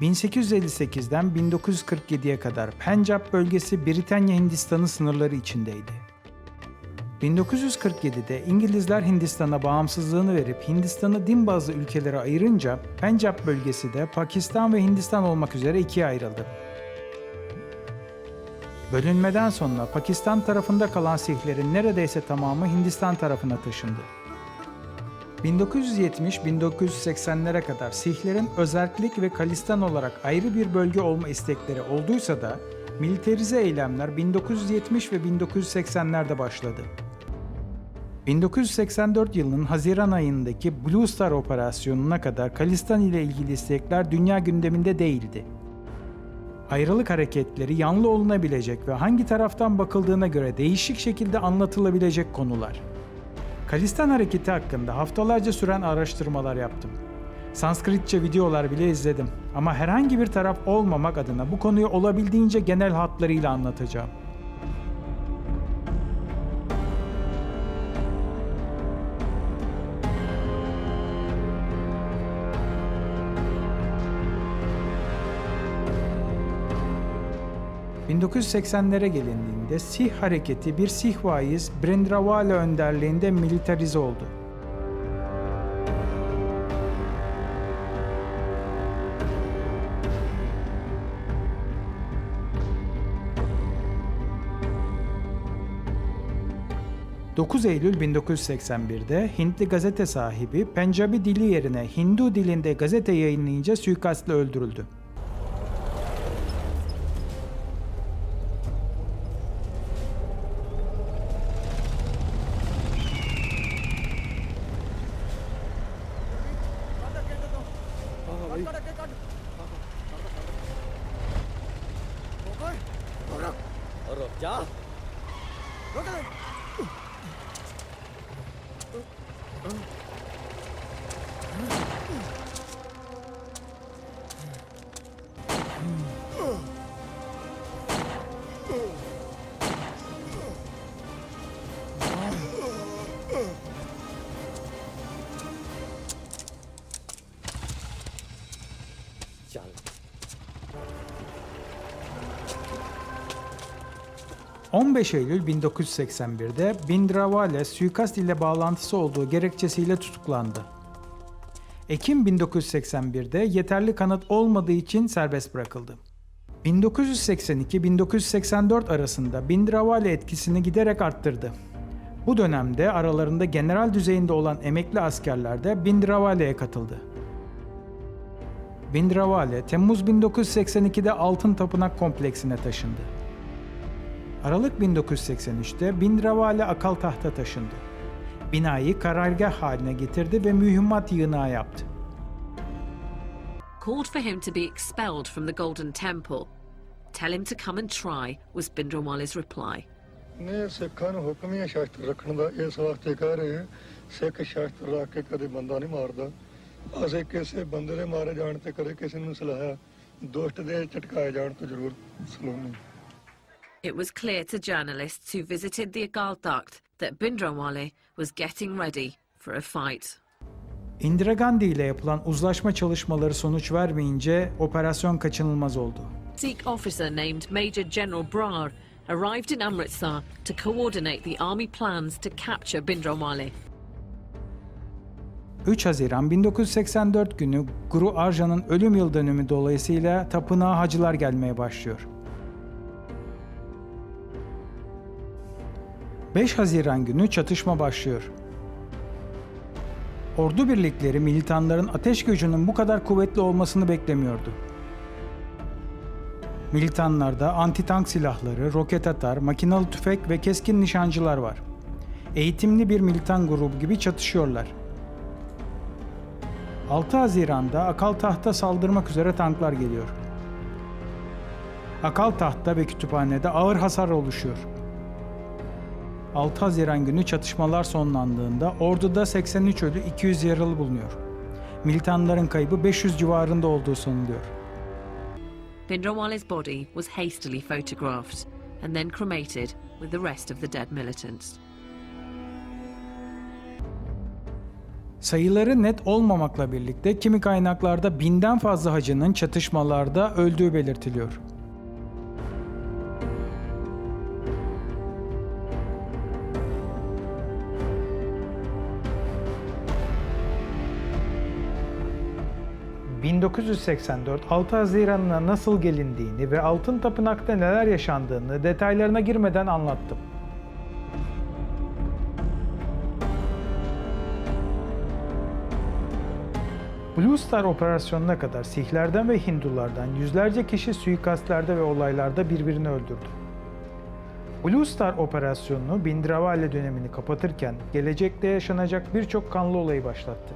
1858'den 1947'ye kadar Pencap bölgesi Britanya Hindistan'ı sınırları içindeydi. 1947'de İngilizler Hindistan'a bağımsızlığını verip Hindistan'ı din bazlı ülkelere ayırınca Pencap bölgesi de Pakistan ve Hindistan olmak üzere ikiye ayrıldı. Bölünmeden sonra Pakistan tarafında kalan Sihlerin neredeyse tamamı Hindistan tarafına taşındı. 1970-1980'lere kadar Sihlerin özerklik ve Kalistan olarak ayrı bir bölge olma istekleri olduysa da militarize eylemler 1970 ve 1980'lerde başladı. 1984 yılının Haziran ayındaki Blue Star operasyonuna kadar Kalistan ile ilgili istekler dünya gündeminde değildi. Ayrılık hareketleri yanlı olunabilecek ve hangi taraftan bakıldığına göre değişik şekilde anlatılabilecek konular. Kalistan hareketi hakkında haftalarca süren araştırmalar yaptım. Sanskritçe videolar bile izledim ama herhangi bir taraf olmamak adına bu konuyu olabildiğince genel hatlarıyla anlatacağım. ...1980'lere gelindiğinde Sih hareketi bir Sih vaiz Brendrawala önderliğinde militarize oldu. ...9 Eylül 1981'de Hintli gazete sahibi Pencabi dili yerine Hindu dilinde gazete yayınlayınca suikastla öldürüldü. đi con đây cái con Bộ coi Ở rồi Ở rồi chá Rồi cái này 15 Eylül 1981'de Bindrawale suikast ile bağlantısı olduğu gerekçesiyle tutuklandı. Ekim 1981'de yeterli kanıt olmadığı için serbest bırakıldı. 1982-1984 arasında Bindrawale etkisini giderek arttırdı. Bu dönemde aralarında general düzeyinde olan emekli askerler de Bindrawale'ye katıldı. Bindrawale, Temmuz 1982'de Altın Tapınak Kompleksine taşındı. Aralık 1983'te Bindravale akal tahta taşındı. Binayı karargah haline getirdi ve mühimmat yığınağı yaptı. called for him to be expelled from the Golden Temple. Tell him to come and try, was Bindrawale's reply. ਨੇ ਸਿੱਖਾਂ ਨੂੰ ਹੁਕਮ ਹੀ ਹੈ ਸ਼ਸਤਰ ਰੱਖਣ ਦਾ ਇਸ ਵਾਸਤੇ ਕਹਿ ਰਹੇ ਹਾਂ ਸਿੱਖ ਸ਼ਸਤਰ ਰੱਖ ਕੇ ਕਦੇ ਬੰਦਾ ਨਹੀਂ ਮਾਰਦਾ ਅਸੀਂ ਕਿਸੇ ਬੰਦੇ ਦੇ ਮਾਰੇ ਜਾਣ ਤੇ ਕਦੇ ਕਿਸੇ ਨੂੰ ਸਲਾਹਿਆ ਦੁਸ਼ਟ ਦੇ ਝਟਕਾਏ ਜਾਣ ਤੋਂ ਜ਼ਰੂਰ ਸਲਾਹੁੰਦੇ It was clear to journalists who visited the Agal Takht that Bindrawale was getting ready for a fight. Indira Gandhi ile yapılan uzlaşma çalışmaları sonuç vermeyince operasyon kaçınılmaz oldu. Sikh officer named Major General Brar arrived in Amritsar to coordinate the army plans to capture Bindrawale. 3 Haziran 1984 günü Guru Arjan'ın ölüm yıl dönümü dolayısıyla tapınağa hacılar gelmeye başlıyor. 5 Haziran günü çatışma başlıyor. Ordu birlikleri militanların ateş gücünün bu kadar kuvvetli olmasını beklemiyordu. Militanlarda anti-tank silahları, roket atar, makinalı tüfek ve keskin nişancılar var. Eğitimli bir militan grubu gibi çatışıyorlar. 6 Haziran'da Akal Taht'a saldırmak üzere tanklar geliyor. Akal Taht'ta ve kütüphanede ağır hasar oluşuyor. 6 Haziran günü çatışmalar sonlandığında orduda 83 ölü 200 yaralı bulunuyor. Militanların kaybı 500 civarında olduğu sanılıyor. Bindrawale's body was hastily photographed and then cremated with the rest of the dead militants. Sayıları net olmamakla birlikte kimi kaynaklarda binden fazla hacının çatışmalarda öldüğü belirtiliyor. ...1984 6 Haziran'ına nasıl gelindiğini ve Altın Tapınak'ta neler yaşandığını detaylarına girmeden anlattım. Blue Star operasyonuna kadar Sihlerden ve Hindulardan yüzlerce kişi suikastlerde ve olaylarda birbirini öldürdü. Blue Star operasyonunu Bindravale dönemini kapatırken gelecekte yaşanacak birçok kanlı olayı başlattı.